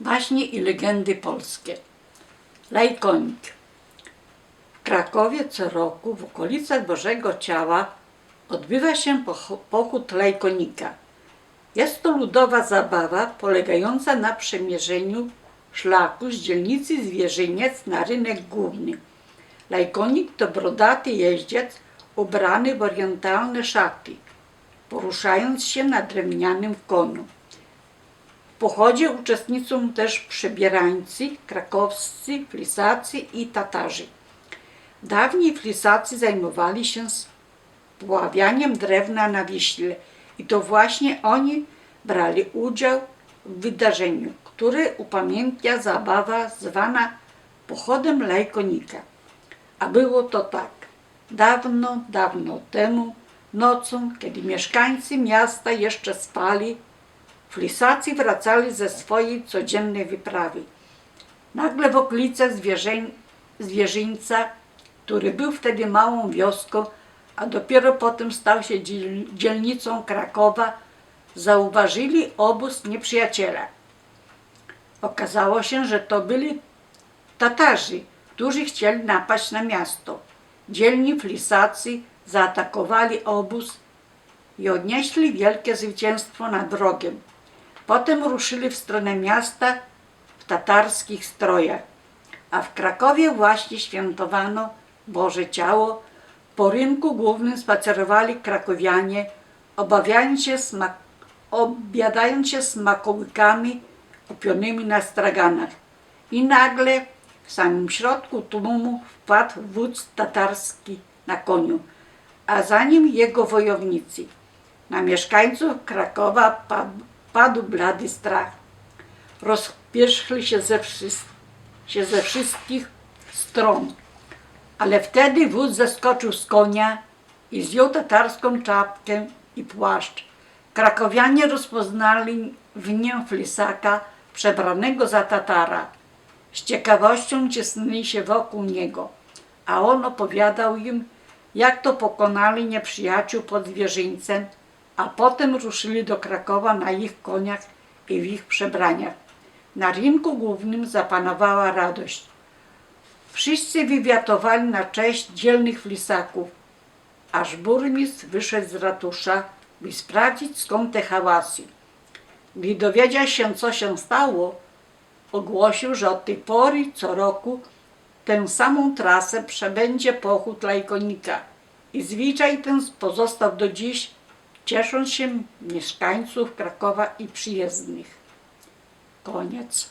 Baśnie i legendy polskie. Lajkonik. W Krakowie co roku w okolicach Bożego Ciała odbywa się poch- pochód lajkonika. Jest to ludowa zabawa polegająca na przemierzeniu szlaku z dzielnicy Zwierzyniec na rynek główny. Lajkonik to brodaty jeździec ubrany w orientalne szaty, poruszając się na drewnianym koniu. Pochodzie uczestniczą też przebierańcy, krakowscy, flisacy i tatarzy. Dawniej flisacy zajmowali się spławianiem drewna na Wiśle i to właśnie oni brali udział w wydarzeniu, które upamiętnia zabawa zwana pochodem lajkonika. A było to tak. Dawno, dawno temu, nocą, kiedy mieszkańcy miasta jeszcze spali, flisacy wracali ze swojej codziennej wyprawy. Nagle w zwierzę, zwierzyńca, który był wtedy małą wioską, a dopiero potem stał się dziel- dzielnicą Krakowa, zauważyli obóz nieprzyjaciela. Okazało się, że to byli Tatarzy, którzy chcieli napaść na miasto. Dzielni flisacy zaatakowali obóz i odnieśli wielkie zwycięstwo nad wrogiem. Potem ruszyli w stronę miasta w tatarskich strojach, a w Krakowie właśnie świętowano Boże Ciało. Po rynku głównym spacerowali krakowianie, obawiając się smak, obiadając się smakołykami kupionymi na straganach. I nagle w samym środku tłumu wpadł wódz tatarski na koniu, a za nim jego wojownicy. Na mieszkańców Krakowa padł, blady strach. Rozpierzchli się ze, się ze wszystkich stron. Ale wtedy wódz zeskoczył z konia i zdjął tatarską czapkę i płaszcz. Krakowianie rozpoznali w nim flisaka przebranego za Tatara. Z ciekawością ciesnęli się wokół niego, a on opowiadał im, jak to pokonali nieprzyjaciół pod zwierzyńcem, a potem ruszyli do Krakowa na ich koniach i w ich przebraniach. Na rynku głównym zapanowała radość. Wszyscy wywiatowali na cześć dzielnych flisaków, aż burmistrz wyszedł z ratusza, by sprawdzić skąd te hałasy. Gdy dowiedział się, co się stało, ogłosił, że od tej pory co roku tę samą trasę przebędzie pochód lajkonika i zwyczaj ten pozostał do dziś, ciesząc się mieszkańców Krakowa i przyjezdnych. Koniec.